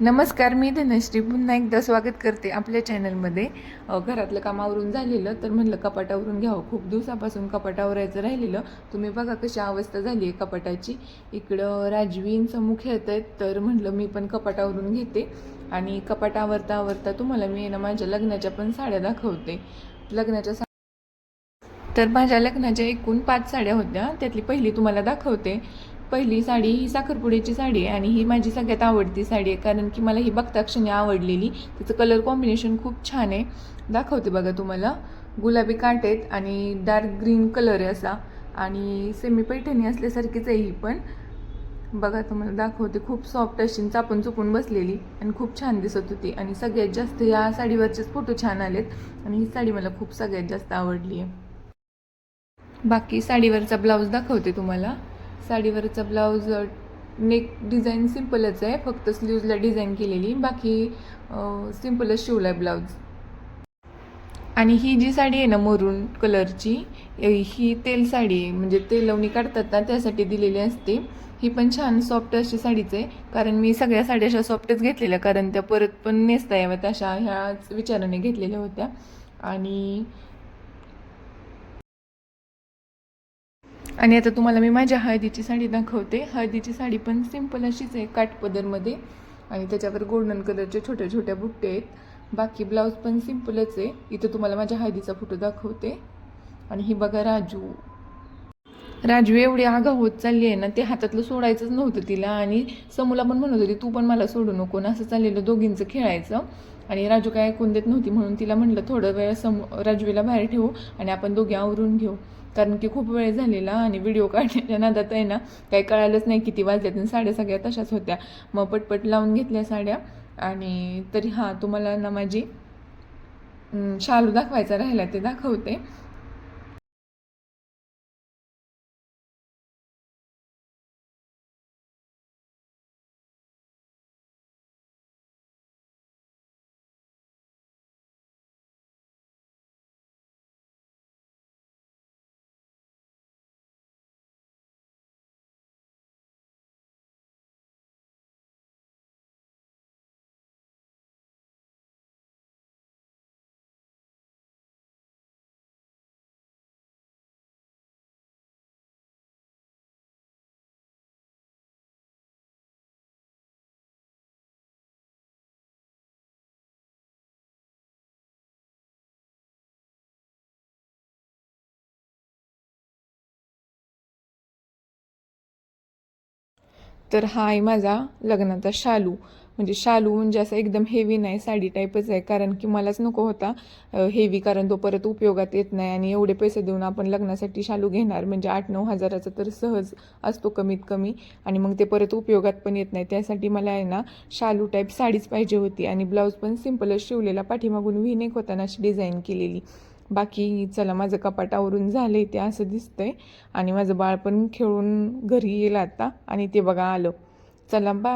नमस्कार मी धनश्री पुन्हा एकदा स्वागत करते आपल्या चॅनलमध्ये. घरातलं कामावरून झालेलं तर म्हणलं कपाटावरून घ्यावं. खूप दिवसापासून कपाटावरायचं राहिलेलं. तुम्ही बघा कशी अवस्था झाली आहे कपाटाची. इकडं राजवींचा मुख खेळत आहेत तर म्हणलं मी पण कपाटावरून घेते. आणि कपाट आवरता आवरता तुम्हाला मी ना माझ्या लग्नाच्या पण साड्या दाखवते. लग्नाच्या सा तर माझ्या लग्नाच्या एकूण पाच साड्या होत्या. त्यातली पहिली तुम्हाला दाखवते. पहिली साडी ही साखरपुड्याची साडी आहे आणि ही माझी सगळ्यात आवडती साडी आहे. कारण की मला ही बघता क्षणी आवडलेली. तिचं कलर कॉम्बिनेशन खूप छान आहे. दाखवते बघा तुम्हाला. गुलाबी काट आहेत आणि डार्क ग्रीन कलर आहे असा. आणि सेमी पैठणी असल्यासारखीच आहे ही पण. बघा तुम्हाला दाखवते. खूप सॉफ्ट अशी चापून चुपून बसलेली आणि खूप छान दिसत होती. आणि सगळ्यात जास्त या साडीवरचेच फोटो छान आलेत. आणि ही साडी मला खूप सगळ्यात जास्त आवडली आहे. बाकी साडीवरचा ब्लाऊज दाखवते तुम्हाला. साडीवरचा ब्लाऊज नेक डिझाईन सिम्पलच आहे. फक्त स्लीव्जला डिझाईन केलेली. बाकी सिम्पलच शिवला आहे ब्लाऊज. आणि ही जी साडी आहे ना मरून कलरची ही तेल साडी आहे. म्हणजे तेल काढतात ना त्यासाठी दिलेली असते. ही पण छान सॉफ्ट अशी साडीच आहे. कारण मी सगळ्या साड्या अशा सॉफ्टच घेतलेल्या. कारण त्या परत पण नेसता याव्यात अशा ह्याच विचाराने घेतलेल्या होत्या. आणि आणि आता तुम्हाला मी माझ्या हळदीची साडी दाखवते. हळदीची साडी पण सिंपल अशीच आहे काठपदरमध्ये. आणि त्याच्यावर गोल्डन कलरचे छोट्या छोट्या बुट्टे आहेत. बाकी ब्लाऊज पण सिम्पलच आहे. इथं तुम्हाला माझ्या हळदीचा फोटो दाखवते. आणि ही बघा राजू. राजू एवढी आगा होत चालली आहे ना ते हातातलं सोडायचंच नव्हतं तिला. आणि समूला पण म्हणत होती तू पण मला सोडू नको. ना असं चाललेलं दोघींचं खेळायचं. आणि राजू काय ऐकून देत नव्हती म्हणून तिला म्हटलं थोडं वेळ समू राजवीला बाहेर ठेवू आणि आपण दोघे आवरून घेऊ. कारण की खूप वेळ झालेला आणि व्हिडिओ काढण्याच्या नादात आहे ना काही कळालंच नाही किती वाजल्यात आणि साड्या सगळ्या तशाच होत्या. मग पटपट लावून घेतल्या साड्या. आणि तरी हां तुम्हाला ना माझी शालू दाखवायचा राहिला ते दाखवते. तर हा आहे माझा लग्नाचा शालू. म्हणजे शालू म्हणजे असं एकदम हेवी नाही साडी टाईपच आहे. कारण की मलाच नको होता हेवी कारण तो परत उपयोगात येत नाही आणि एवढे पैसे देऊन आपण लग्नासाठी शालू घेणार. म्हणजे आठ नऊ हजाराचा तर सहज असतो कमीत कमी आणि मग ते परत उपयोगात पण येत नाही. त्यासाठी मला आहे ना शालू टाईप साडीच पाहिजे होती आणि ब्लाऊज पण सिम्पलच शिवलेला. पाठीमागून व्हीनेक होता होताना अशी डिझाईन केलेली. बाकी चला माझं कपाटावरून झालं आहे ते असं दिसतं आहे आणि माझं बाळ पण खेळून घरी येईल आता. आणि ते बघा आलं. चला बाय